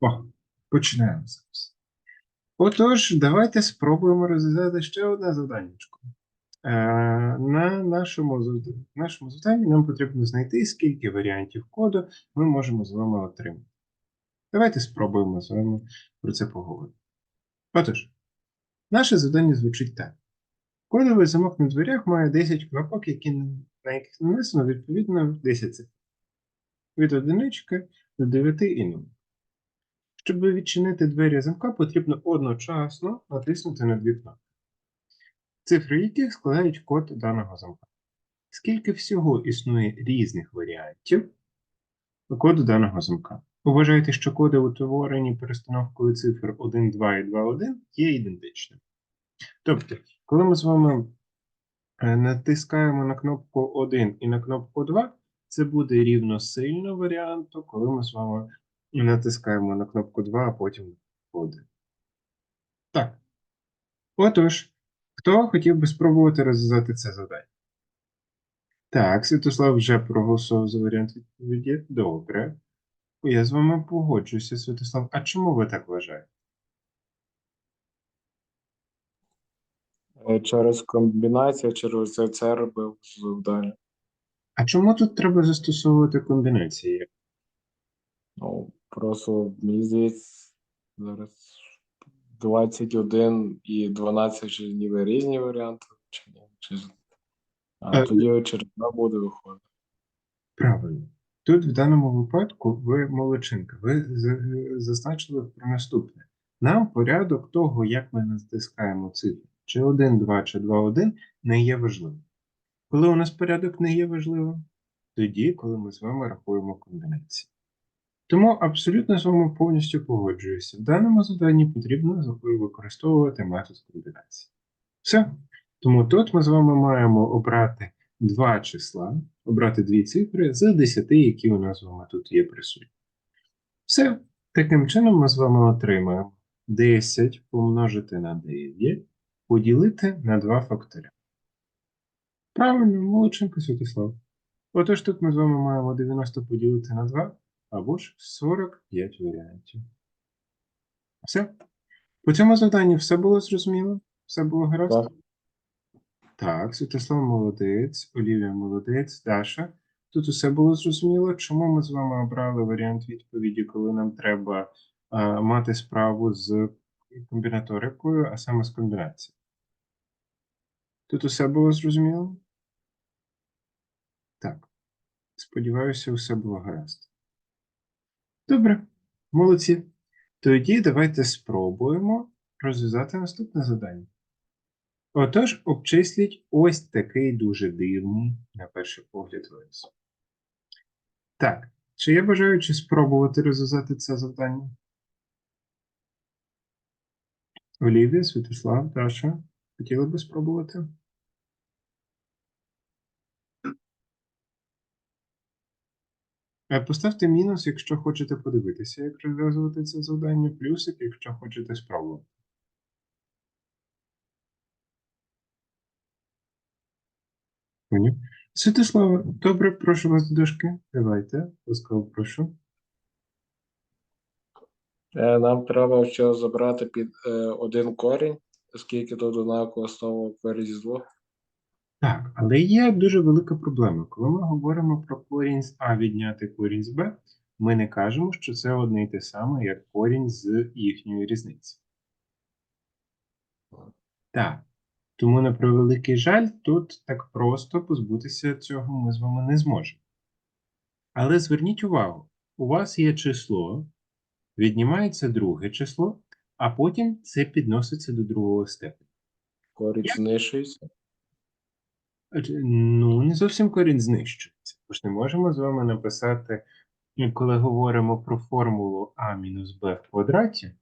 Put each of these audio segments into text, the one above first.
О, починаємо зараз. Отож, давайте спробуємо розв'язати ще одне завданнячко. Е, на нашому, нашому завданні нам потрібно знайти, скільки варіантів коду ми можемо з вами отримати. Давайте спробуємо з вами про це поговорити. Отож, наше завдання звучить так. Кодовий замок на дверях має 10 кнопок, які, на яких нанесено відповідно 10 цифр. Від одинички до 9 і 0. Щоб відчинити двері замка, потрібно одночасно натиснути на дві кнопки, цифри яких складають код даного замка. Скільки всього існує різних варіантів коду даного замка? Вважайте, що коди, утворені перестановкою цифр 1, 2 і 2, 1, є ідентичними. Тобто, коли ми з вами е, натискаємо на кнопку 1 і на кнопку 2, це буде рівносильно варіанту, коли ми з вами натискаємо на кнопку 2, а потім 1. Так. Отож, хто хотів би спробувати розв'язати це завдання? Так, Святослав вже проголосував за варіант відповіді. Добре. Я з вами погоджуюся, Святослав. А чому ви так вважаєте? Через комбінацію, через це робив завдання. А чому тут треба застосовувати комбінації? Ну, просто мені здається, зараз 21 і 12 чи ніби різні варіанти, чи ні? Чи... з- А Е, тоді через два буде виходити. Правильно. Тут в даному випадку ви молодчинка. Ви зазначили про наступне. Нам порядок того, як ми натискаємо цифри, чи 1, 2, чи 2, 1, не є важливим. Коли у нас порядок не є важливим, тоді, коли ми з вами рахуємо комбінації. Тому абсолютно з вами повністю погоджуюся. В даному завданні потрібно використовувати метод комбінації. Все. Тому тут ми з вами маємо обрати два числа, обрати дві цифри з 10, які у нас з вами тут є присутні. Все. Таким чином ми з вами отримаємо 10 помножити на 9, поділити на 2 факторя. Правильно, молодчинка Святослав. Отож тут ми з вами маємо 90 поділити на 2, або ж 45 варіантів. Все. По цьому завданню все було зрозуміло? Все було гаразд? Так. Так, Святослав молодець, Олівія молодець, Даша. Тут усе було зрозуміло. Чому ми з вами обрали варіант відповіді, коли нам треба а, мати справу з комбінаторикою, а саме з комбінацією? Тут усе було зрозуміло? Так. Сподіваюся, усе було гаразд. Добре, молодці. Тоді давайте спробуємо розв'язати наступне завдання. Отож, обчисліть ось такий дуже дивний, на перший погляд, вираз. Так, чи є бажаючи спробувати розв'язати це завдання? Олівія, Святослав, Даша, хотіли би спробувати? Поставте мінус, якщо хочете подивитися, як розв'язувати це завдання, плюсик, якщо хочете спробувати. Святослава, добре, прошу вас до дошки. Давайте, ласкаво прошу. Е, Нам треба ще забрати під е, один корінь, оскільки тут однаково слово корінь з двох. Так, але є дуже велика проблема. Коли ми говоримо про корінь з А відняти корінь з Б, ми не кажемо, що це одне й те саме, як корінь з їхньої різниці. Так. Тому, на превеликий жаль, тут так просто позбутися цього ми з вами не зможемо. Але зверніть увагу, у вас є число, віднімається друге число, а потім це підноситься до другого степеня. Корінь знищується. Адже, Ну, не зовсім корінь знищується. Ми ж не можемо з вами написати, ну, коли говоримо про формулу а мінус b в квадраті,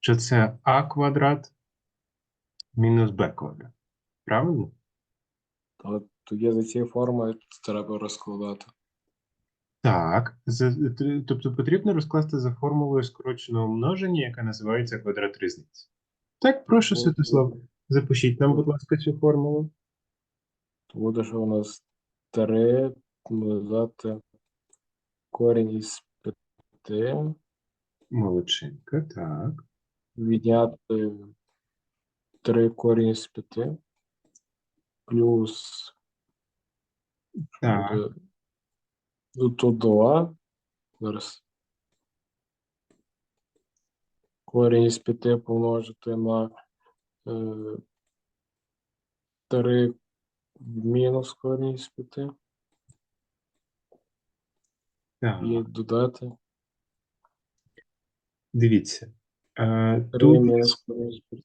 що це а квадрат мінус b квадрат. Правильно? То тоді за цією формою треба розкладати. Так. За- тобто потрібно розкласти за формулою скороченого множення, яка називається квадрат різниці. Так, прошу, Святослав, запишіть нам, будь ласка, цю формулу. Буде, що у нас 3 додати корінь із 5 Молодчинка, так. відняти 3 корінь з 5 плюс Так. буде ну, тут 2. Зараз. Корінь з 5 помножити на е, 3 мінус корінь з 5 Так. і додати Дивіться. Е, 3 тут, мінус корінь з 5.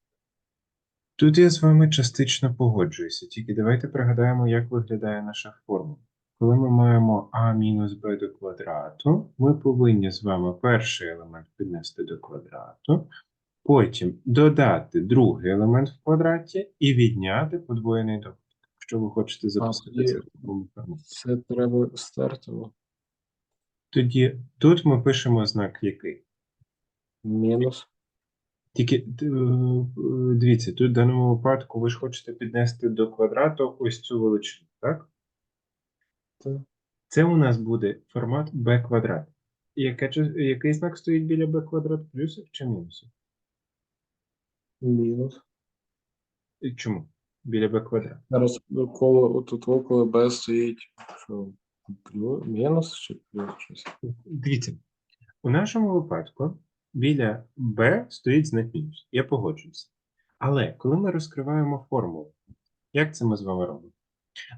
тут я з вами частично погоджуюся, тільки давайте пригадаємо, як виглядає наша формула. Коли ми маємо а мінус b до квадрату, ми повинні з вами перший елемент піднести до квадрату, потім додати другий елемент в квадраті і відняти подвоєний добуток. Якщо ви хочете записати це. Це треба стерти. бо Тоді тут ми пишемо знак який. Мінус. Тільки е, дивіться, тут в даному випадку ви ж хочете піднести до квадрату ось цю величину, так? Так. Це у нас буде формат b квадрат. Яке, який знак стоїть біля b квадрат? Плюсик чи мінусик? Мінус. І Чому? Біля b квадрат. Зараз коло тут коли b стоїть що, плюс, мінус чи плюс щось. Дивіться, у нашому випадку біля b стоїть знак мінус. Я погоджуюся. Але коли ми розкриваємо формулу, як це ми з вами робимо?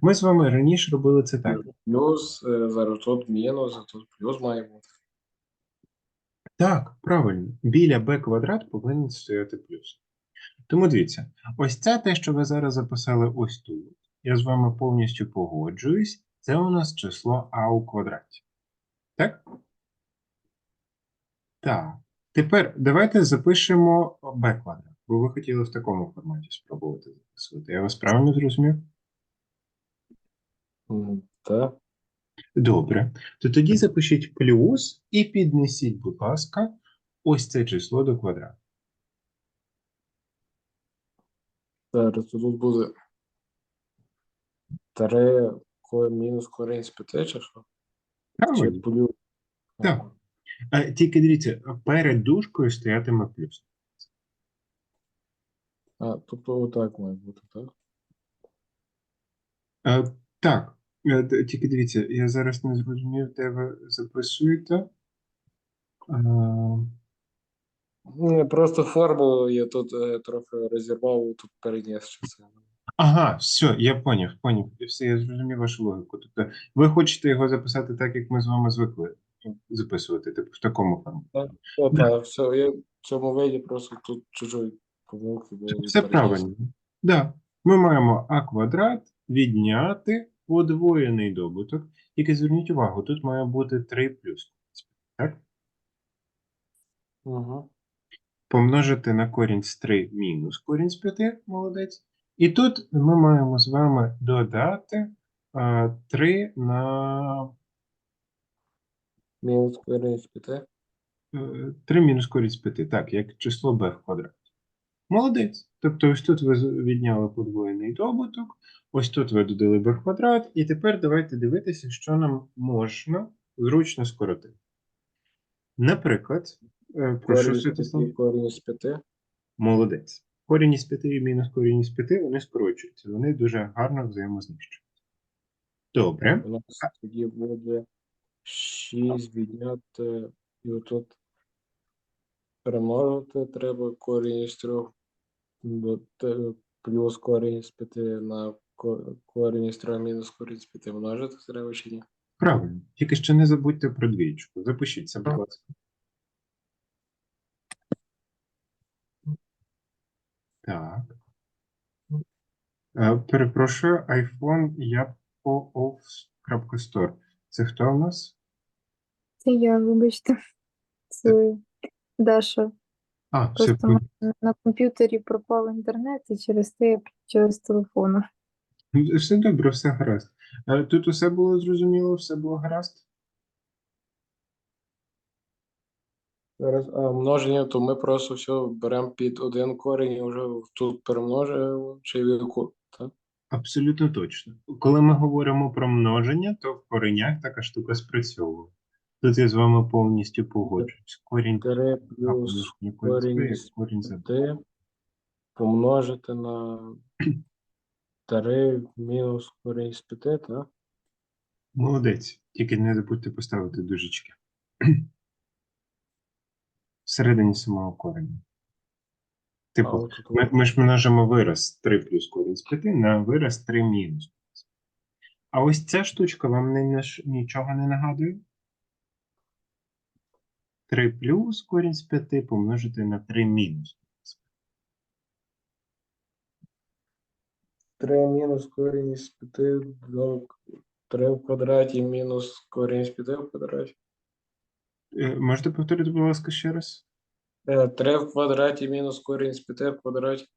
Ми з вами раніше робили це так. Плюс, е, зараз тут мінус, а тут плюс має бути. Так, правильно. Біля b квадрат повинен стояти плюс. Тому дивіться, ось це те, що ви зараз записали ось тут. Я з вами повністю погоджуюсь. Це у нас число а у квадраті. Так? Так. Тепер давайте запишемо b квадрат, бо ви хотіли в такому форматі спробувати записувати. Я вас правильно зрозумів? Так. Добре. То тоді запишіть плюс і піднесіть, будь ласка, ось це число до квадрату. Зараз тут буде 3 мінус корінь з 5, чи що? Правильно? плюс? Так. А, тільки дивіться, перед дужкою стоятиме плюс. А, тобто отак має бути, так? А, так, е, тільки дивіться, я зараз не зрозумів, де ви записуєте. А, просто формулу я тут е, трохи розірвав, тут переніс частину. ага, все, я поняв, поняв. Все, я зрозумів вашу логіку. Тобто, ви хочете його записати так, як ми з вами звикли записувати, типу в такому форматі. Да. так, все, я в цьому виді просто тут чужої помилки. Все правильно. Да. Ми маємо а квадрат відняти подвоєний добуток. Тільки зверніть увагу, тут має бути 3 плюс. Так? Угу. Помножити на корінь з 3 мінус корінь з 5, молодець. І тут ми маємо з вами додати а, 3 на Мінус корінь з 5. е, 3 мінус корінь з 5, так, як число b в квадраті. Молодець. Тобто ось тут ви відняли подвоєний добуток, ось тут ви додали b квадрат, і тепер давайте дивитися, що нам можна зручно скоротити. Наприклад, е, прошу Корінь з Святослав. 5, корінь з 5. Молодець. Корінь із 5 і мінус корінь із 5, вони скорочуються. Вони дуже гарно взаємознищуються. Добре. У нас тоді буде 6 відняти, і отут перемножити треба корінь з 3 плюс корінь з 5 на корінь з 3 мінус корінь з 5 множити треба чи ні? Правильно. Тільки ще не забудьте про двічку. Запишіться, будь ласка. Так. Е, Перепрошую, iPhone Store. Це хто у нас? Це я, вибачте. Це Даша. А, все, Просто мене на комп'ютері пропав інтернет, і через те я включила з все добре, все гаразд. Е, Тут усе було зрозуміло, все було гаразд? Зараз, а множення, то ми просто все беремо під один корінь і вже тут перемножуємо чи в яку, так? Абсолютно точно. Коли ми говоримо про множення, то в коренях така штука спрацьовує. Тут я з вами повністю погоджуюсь. Корінь 3 плюс корінь з корінь з корінь з b. 5 помножити на 3 мінус корінь з 5, так? Молодець. Тільки не забудьте поставити дужечки. Всередині самого кореня. Типу, ми, ми ж множимо вираз 3 плюс корінь з 5 на вираз 3 мінус. А ось ця штучка вам не, нічого не нагадує? 3 плюс корінь з 5 помножити на 3 мінус. 3 мінус корінь з 5 до 3 в квадраті мінус корінь з 5 в квадраті. Е, Можете повторити, будь ласка, ще раз? 3 в квадраті мінус корінь з 5 в квадраті.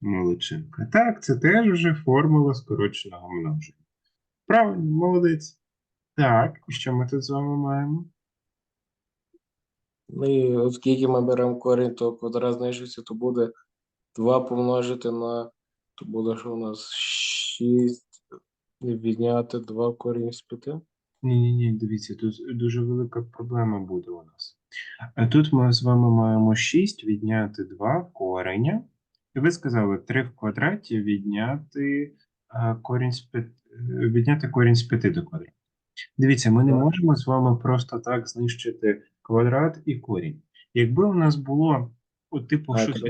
Молодчинка. Так, це теж вже формула скороченого множення. Правильно, молодець. Так, і що ми тут з вами маємо? Ну і оскільки ми беремо корінь, то квадрат знищується, то буде 2 помножити на, то буде, що у нас 6 відняти 2 корінь з 5. Ні-ні-ні, дивіться, тут дуже велика проблема буде у нас. А тут ми з вами маємо 6 відняти 2 кореня. І ви сказали 3 в квадраті відняти, корінь з 5, відняти корінь з 5 до квадрату. Дивіться, ми не можемо з вами просто так знищити квадрат і корінь. Якби у нас було, от, типу, щось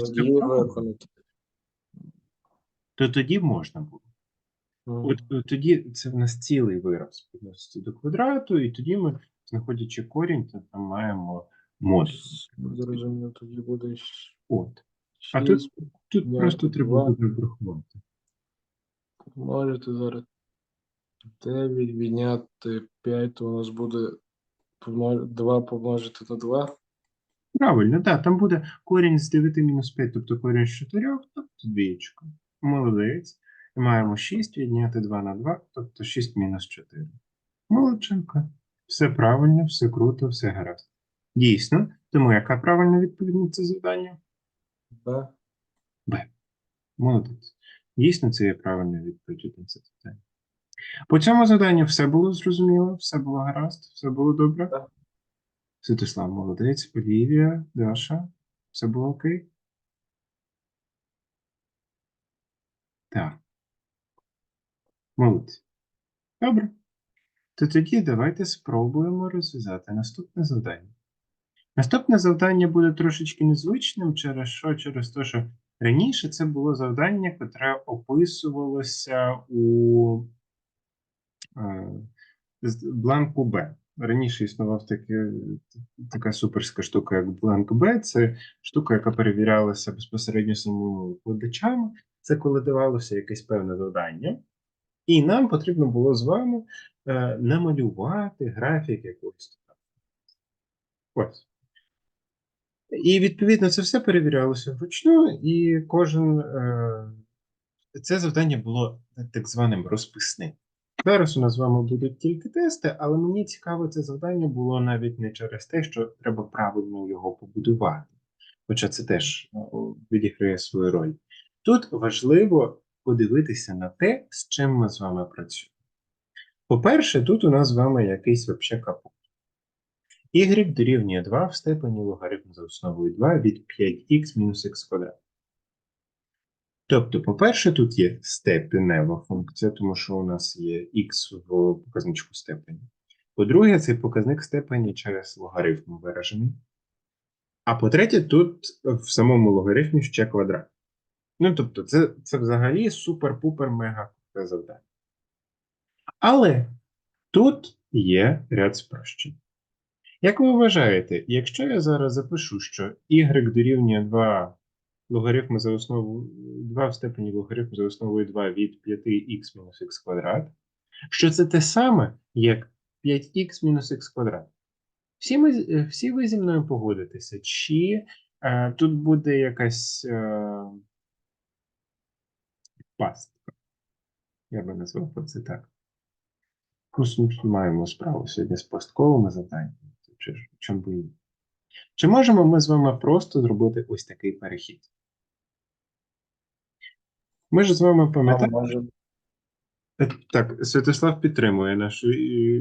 то тоді можна було. От, от тоді це в нас цілий вираз підноситься до квадрату, і тоді ми, знаходячи корінь, то там маємо модуль. Зрозуміло, тоді буде От. А тут, тут просто треба буде врахувати. помножити зараз 9 відняти 5, то у нас буде 2 помножити на 2. Правильно, так, там буде корінь з 9 мінус 5, тобто корінь з 4, тобто двієчка. Молодець. Маємо 6 відняти 2 на 2, тобто 6 мінус 4. Молодчинка. Все правильно, все круто, все гаразд. Дійсно. Тому яка правильна відповідь на це завдання? Б. Б. Молодець. Дійсно, це є правильна відповідь на це питання. По цьому завданню все було зрозуміло, все було гаразд, все було добре. Так. Святослав, молодець, Олівія, Даша, все було окей? Так. Молодці. Добре. То тоді давайте спробуємо розв'язати наступне завдання. Наступне завдання буде трошечки незвичним, через що? Через те, що раніше це було завдання, яке описувалося у е, бланку Б. Раніше існував таке, така суперська штука, як бланк Б. Це штука, яка перевірялася безпосередньо самими викладачами. Це коли давалося якесь певне завдання, і нам потрібно було з вами е, намалювати графік якогось. Ось. І відповідно це все перевірялося вручну, і кожен е, це завдання було так званим розписним. Зараз у нас з вами будуть тільки тести, але мені цікаво, це завдання було навіть не через те, що треба правильно його побудувати. Хоча це теж відіграє свою роль. Тут важливо подивитися на те, з чим ми з вами працюємо. По-перше, тут у нас з вами якийсь вообще капут. Y дорівнює 2 в степені логарифму за основою 2 від 5х мінус х квадрат. Тобто, по-перше, тут є степенева функція, тому що у нас є х в показничку степені. По-друге, цей показник степені через логарифм виражений. А по-третє, тут в самому логарифмі ще квадрат. Ну, тобто, це, це взагалі супер-пупер мега завдання. Але тут є ряд спрощень. Як ви вважаєте, якщо я зараз запишу, що y дорівнює 2 логарифми за основу 2 в степені логарифму за основою 2 від 5х мінус х квадрат, що це те саме, як 5х мінус х квадрат? Всі, ми, е, всі ви зі мною погодитеся, чи е, тут буде якась е, пастка? Я би назвав це так. Просто ми маємо справу сьогодні з пастковими завданнями. Чи ж чому би ні? Чи можемо ми з вами просто зробити ось такий перехід? Ми ж з вами пам'ятаємо. Е, Так, Святослав підтримує нашу е,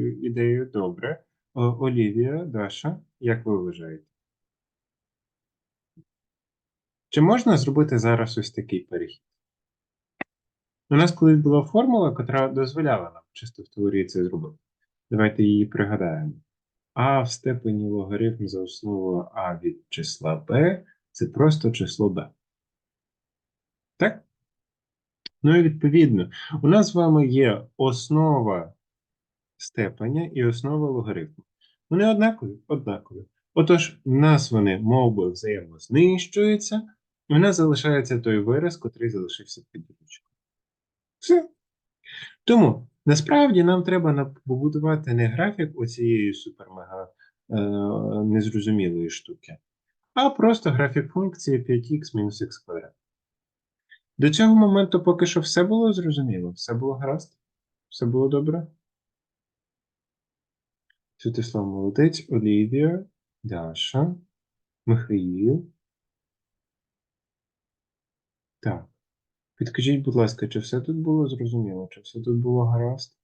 ідею добре. О, Олівія, Даша, як ви вважаєте? Чи можна зробити зараз ось такий перехід? У нас колись була формула, яка дозволяла нам чисто в теорії це зробити. Давайте її пригадаємо. А в степені логарифм за основу А від числа b це просто число b. Так? Ну і відповідно, у нас з вами є основа степеня і основа логарифму. Вони однакові? Однакові. Отож, в нас вони мов би взаємознищуються, і в нас залишається той вираз, котрий залишився під ручкою. Все. Тому насправді нам треба побудувати не графік оцієї супермега е, незрозумілої штуки, а просто графік функції 5х мінус х квадрат. До цього моменту поки що все було зрозуміло, все було гаразд, все було добре. Святослав Молодець, Олівія, Даша, Михаїл. Так. Підкажіть, будь ласка, чи все тут було зрозуміло, чи все тут було гаразд?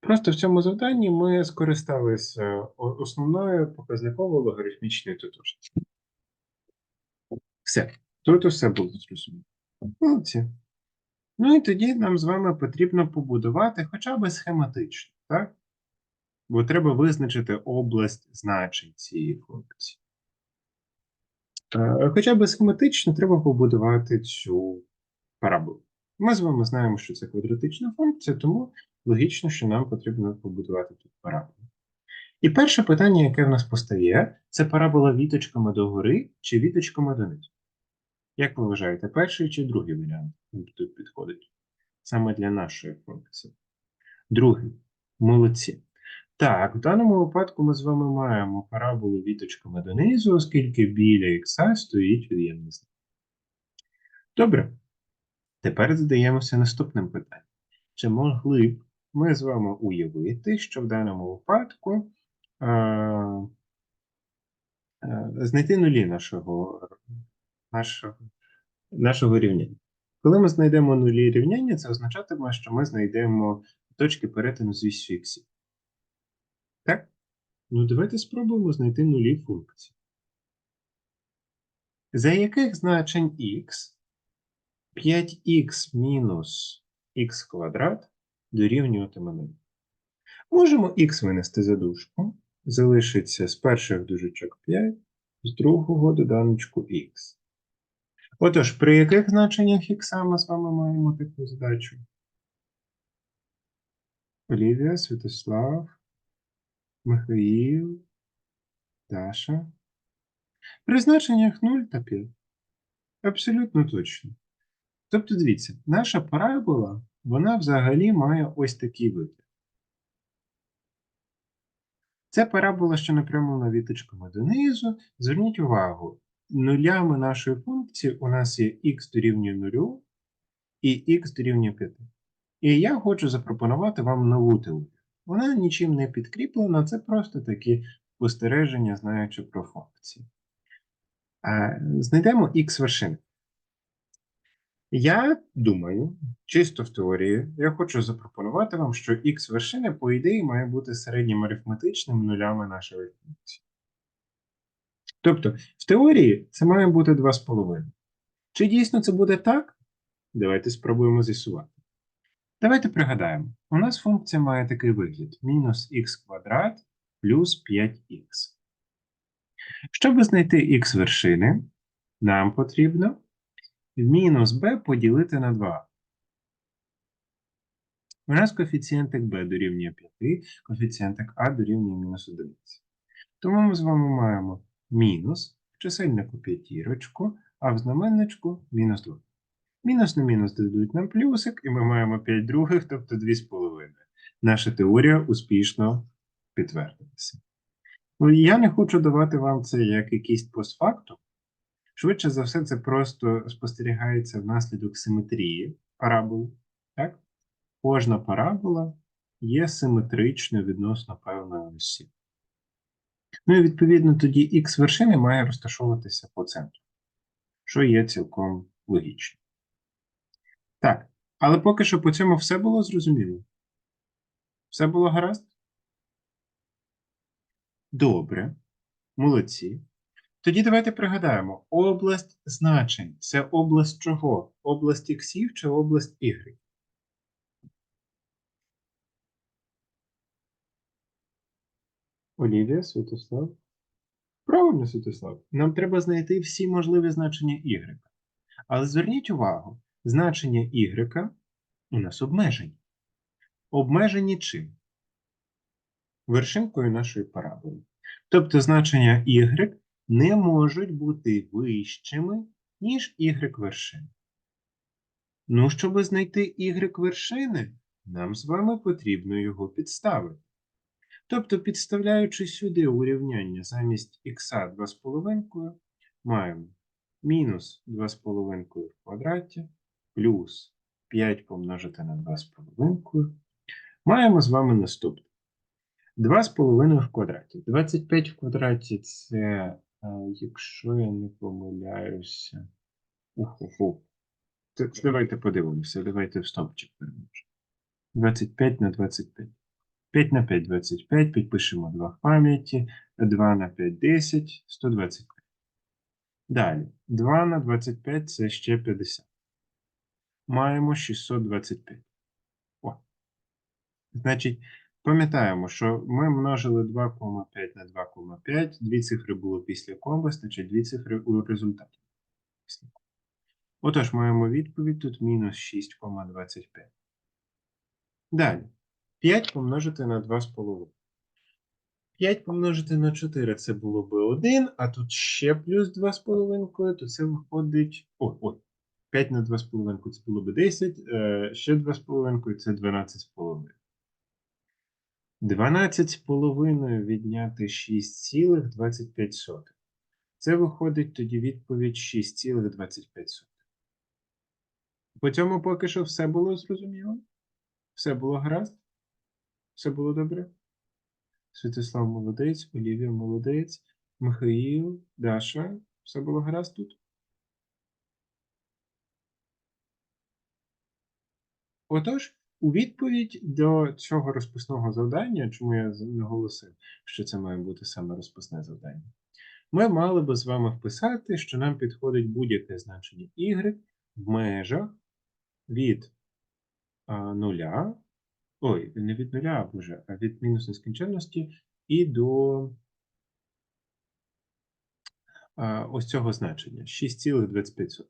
Просто в цьому завданні ми скористалися основною показниково логарифмічною тотожністю. Все. Тут усе було зрозуміло. Молодці. Ну і тоді нам з вами потрібно побудувати хоча б схематично, так? Бо треба визначити область значень цієї функції. Е, Хоча б схематично треба побудувати цю параболу. Ми з вами знаємо, що це квадратична функція, тому логічно, що нам потрібно побудувати тут параболу. І перше питання, яке в нас постає, це парабола віточками догори чи віточками донизу. Як ви вважаєте, перший чи другий варіант тут підходить? Саме для нашої функції. Другий. Молодці. Так, в даному випадку ми з вами маємо параболу віточками донизу, оскільки біля х стоїть від'ємний знак. Добре. Тепер задаємося наступним питанням. Чи могли б ми з вами уявити, що в даному випадку е, е, знайти нулі нашого, нашого, нашого рівняння? Коли ми знайдемо нулі рівняння, це означатиме, що ми знайдемо точки перетину з вісю іксів. Ну, давайте спробуємо знайти нулі функції. За яких значень х 5х мінус х квадрат дорівнюватиме 0? Можемо х винести за дужку. Залишиться з перших дужечок 5, з другого доданочку х. Отож, при яких значеннях х ми з вами маємо таку задачу? Олівія, Святослав. Михаїл, Даша. При значеннях 0 та 5. Абсолютно точно. Тобто, дивіться, наша парабола, вона взагалі має ось такий вигляд. Це парабола, що напрямлена віточками донизу. Зверніть увагу, нулями нашої функції у нас є х дорівнює 0 і х дорівнює 5. І я хочу запропонувати вам нову теорію. Вона нічим не підкріплена, це просто такі спостереження, знаючи про функції. Знайдемо х вершини. Я думаю, чисто в теорії, я хочу запропонувати вам, що х вершини, по ідеї, має бути середнім арифметичним нулями нашої функції. Тобто, в теорії це має бути 2,5. Чи дійсно це буде так? Давайте спробуємо з'ясувати. Давайте пригадаємо, у нас функція має такий вигляд: мінус х квадрат плюс 5х. Щоб знайти х вершини, нам потрібно мінус b поділити на 2. У нас коефіцієнтик b дорівнює 5, коефіцієнтик а дорівнює мінус 1. Тому ми з вами маємо мінус в чисельнику п'ятірочку, а в знаменничку мінус 2. Мінус на мінус дадуть нам плюсик, і ми маємо 5 других, тобто 2,5. Наша теорія успішно підтвердилася. Ну, я не хочу давати вам це як якийсь постфактум. Швидше за все, це просто спостерігається внаслідок симетрії парабол. Так? Кожна парабола є симетричною відносно певної осі. Ну і відповідно тоді х вершини має розташовуватися по центру, що є цілком логічно. Так, але поки що по цьому все було зрозуміло. Все було гаразд? Добре. Молодці. Тоді давайте пригадаємо, область значень це область чого? Область іксів чи область ігрек? Олівія, Святослав. Правильно, Святослав. Нам треба знайти всі можливі значення y. Але зверніть увагу, значення y у нас обмежені. Обмежені чим? Вершинкою нашої параболи. Тобто значення y не можуть бути вищими, ніж y вершини. Ну, щоб знайти y вершини, нам з вами потрібно його підставити. Тобто, підставляючи сюди урівняння замість х 2,5, маємо мінус 2,5 в квадраті плюс 5 помножити на 2,5. Маємо з вами наступне. 2,5 в квадраті. 25 в квадраті це, е, якщо я не помиляюся. Уху. Це- Давайте подивимося, давайте в стопчик переможемо. 25 на 25. 5 на 5 – 25, підпишемо 2 в пам'яті, 2 на 5 – 10, 125. Далі, 2 на 25 – це ще 50. Маємо 625. О. Значить, пам'ятаємо, що ми множили 2,5 на 2,5, дві цифри було після комби, значить дві цифри у результаті. Отож, маємо відповідь тут мінус 6,25. Далі. 5 помножити на 2,5. 5 помножити на 4 це було би 1, а тут ще плюс 2,5, то це виходить. Ой, ой. 5 на 2,5 це було би 10, е, ще 2,5 це 12,5. 12,5 відняти 6,25. Це виходить тоді відповідь 6,25. По цьому поки що все було зрозуміло? Все було гаразд? Все було добре? Святослав молодець, Олівія молодець, Михаїл, Даша. Все було гаразд тут? Отож, у відповідь до цього розписного завдання, чому я наголосив, що це має бути саме розписне завдання, ми мали би з вами вписати, що нам підходить будь-яке значення y в межах від нуля Ой, не від нуля, боже, а від мінус нескінченності і до ось цього значення 6,25.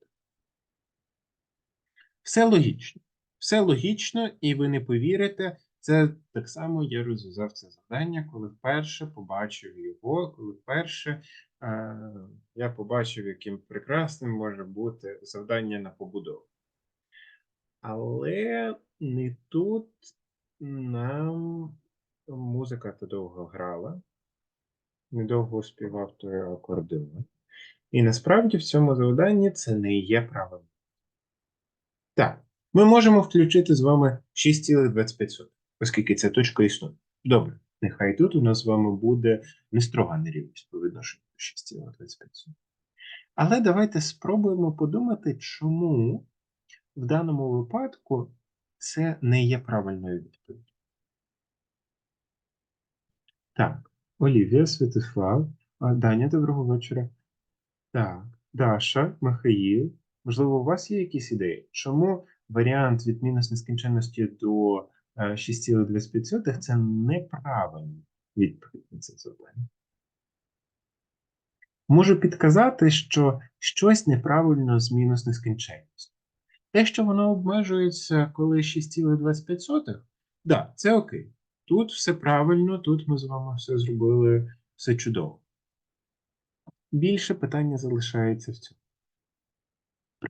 Все логічно. Все логічно, і ви не повірите, це так само я розв'язав це завдання, коли вперше побачив його, коли вперше е, я побачив, яким прекрасним може бути завдання на побудову. Але не тут нам музика то довго грала, недовго співав той акордеон. І насправді в цьому завданні це не є правильно. Так, ми можемо включити з вами 6,25, оскільки ця точка існує. Добре, нехай тут у нас з вами буде не строга нерівність по відношенню до 6,25. Але давайте спробуємо подумати, чому в даному випадку це не є правильною відповіддю. Так, Олівія, Святослав, Даня, доброго вечора. Так, Даша, Михаїл. Можливо, у вас є якісь ідеї? Чому варіант від мінус нескінченності до е, 6,25 це неправильна відповідь на це завдання? Можу підказати, що щось неправильно з мінус нескінченністю. Те, що воно обмежується, коли 6,25, да, це окей. Тут все правильно, тут ми з вами все зробили, все чудово. Більше питання залишається в цьому.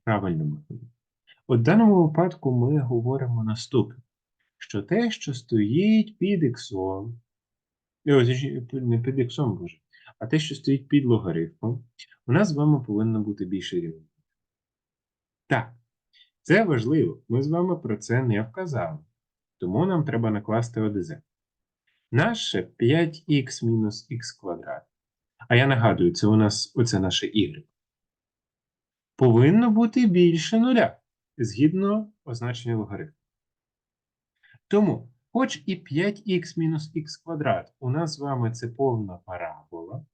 Правильному. В даному випадку ми говоримо наступне, що те, що стоїть під іксом, не під іксом, боже, а те, що стоїть під логарифмом, у нас з вами повинно бути більше рівень. Так, це важливо. Ми з вами про це не вказали. Тому нам треба накласти ОДЗ. Наше 5х мінус х квадрат. А я нагадую, це у нас оце наше y. Повинно бути більше нуля, згідно означення логарифму. Тому Хоч і 5х мінус х квадрат, у нас з вами це повна парабола,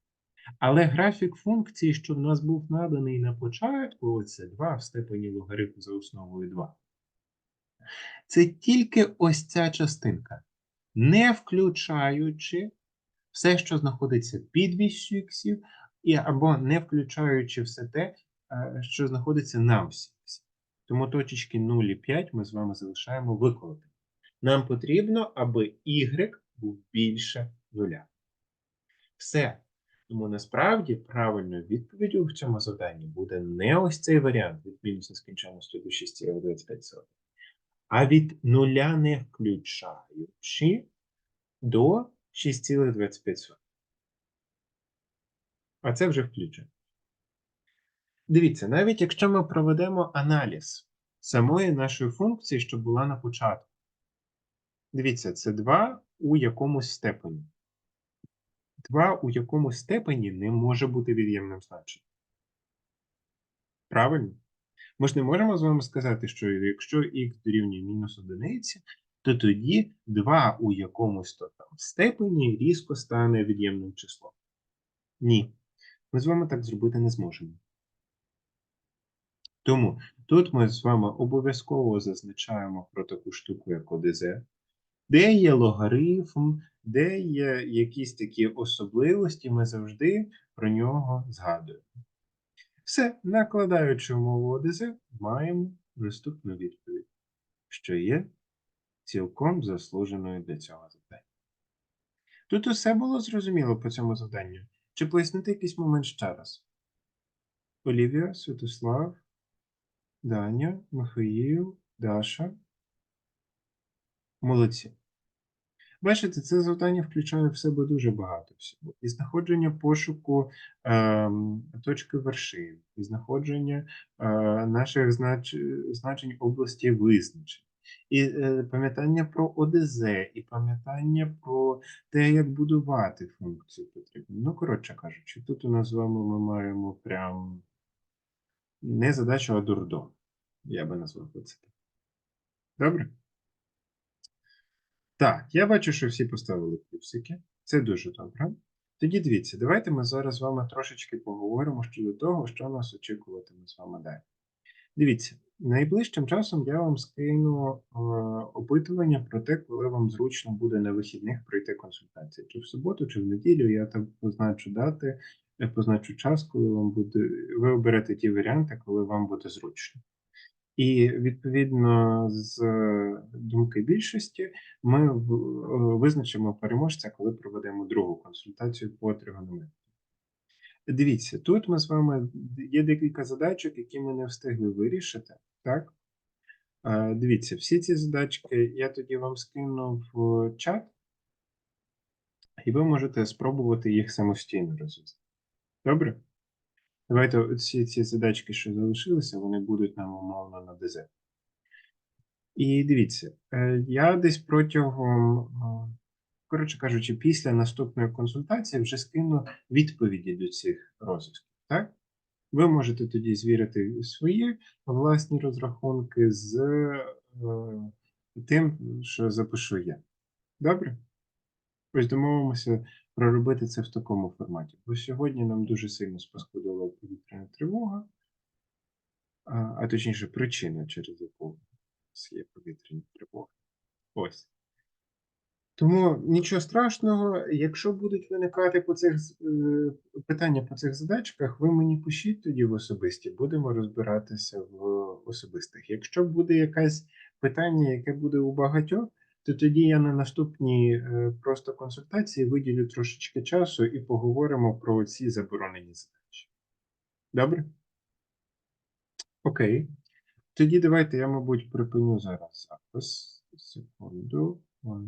але графік функції, що в нас був наданий на початку, оце 2 в степені логарифму за основою 2. Це тільки ось ця частинка, не включаючи все, що знаходиться під вісю іксів, або не включаючи все те, е, що знаходиться на осі. Тому точечки 0 і 5 ми з вами залишаємо виколоти. Нам потрібно, аби y був більше нуля. Все. Тому насправді правильною відповіддю в цьому завданні буде не ось цей варіант від мінус нескінченності до 6,25, а від нуля не включаючи до 6,25. А це вже включено. Дивіться, навіть якщо ми проведемо аналіз самої нашої функції, що була на початку. Дивіться, це 2 у якомусь степені. 2 у якомусь степені не може бути від'ємним значенням. Правильно? Ми ж не можемо з вами сказати, що якщо х дорівнює мінус одиниці, то тоді 2 у якомусь то там степені різко стане від'ємним числом. Ні. Ми з вами так зробити не зможемо. Тому тут ми з вами обов'язково зазначаємо про таку штуку, як ОДЗ, де є логарифм, де є якісь такі особливості, ми завжди про нього згадуємо. Все, накладаючи умову ОДЗ, маємо наступну відповідь, що є цілком заслуженою для цього завдання. Тут усе було зрозуміло по цьому завданню. Чи пояснити якийсь момент ще раз? Олівія, Святослав, Даня, Михаїл, Даша. Молодці. Бачите, це завдання включає в себе дуже багато всього. І знаходження пошуку ем, точки вершин, і знаходження е, наших знач... значень області визначень, і е, пам'ятання про ОДЗ, і пам'ятання про те, як будувати функцію потрібно. Ну, коротше кажучи, тут у нас з вами ми маємо прям не задачу, а дурдом. Я би назвав це так. Добре? Так, я бачу, що всі поставили плюсики. Це дуже добре. Тоді дивіться, давайте ми зараз з вами трошечки поговоримо щодо того, що нас очікуватиме з вами далі. Дивіться, найближчим часом я вам скину е, опитування про те, коли вам зручно буде на вихідних пройти консультацію. Чи в суботу, чи в неділю. Я там позначу дати, е, позначу час, коли вам буде. Ви оберете ті варіанти, коли вам буде зручно. І відповідно з думки більшості ми е, визначимо переможця, коли проведемо другу консультацію по тригонометрії. Дивіться, тут ми з вами є декілька задачок, які ми не встигли вирішити. Так? Е, Дивіться, всі ці задачки я тоді вам скину в чат, і ви можете спробувати їх самостійно розв'язати. Добре? Давайте всі ці задачки, що залишилися, вони будуть нам умовно на ДЗ. І дивіться, е, я десь протягом, коротше кажучи, після наступної консультації вже скину відповіді до цих розв'язків. Так? Ви можете тоді звірити свої власні розрахунки з е, тим, що запишу я. Добре? Ось домовимося проробити це в такому форматі. Бо сьогодні нам дуже сильно спаскудила повітряна тривога, а, а точніше, причина, через яку є повітряні тривоги. Ось. Тому нічого страшного, якщо будуть виникати по цих е, питання по цих задачках, ви мені пишіть тоді в особисті, будемо розбиратися в особистих. Якщо буде якесь питання, яке буде у багатьох, то тоді я на наступній е, просто консультації виділю трошечки часу і поговоримо про ці заборонені задачі. Добре? Окей. Тоді давайте я, мабуть, припиню зараз запис. Секунду.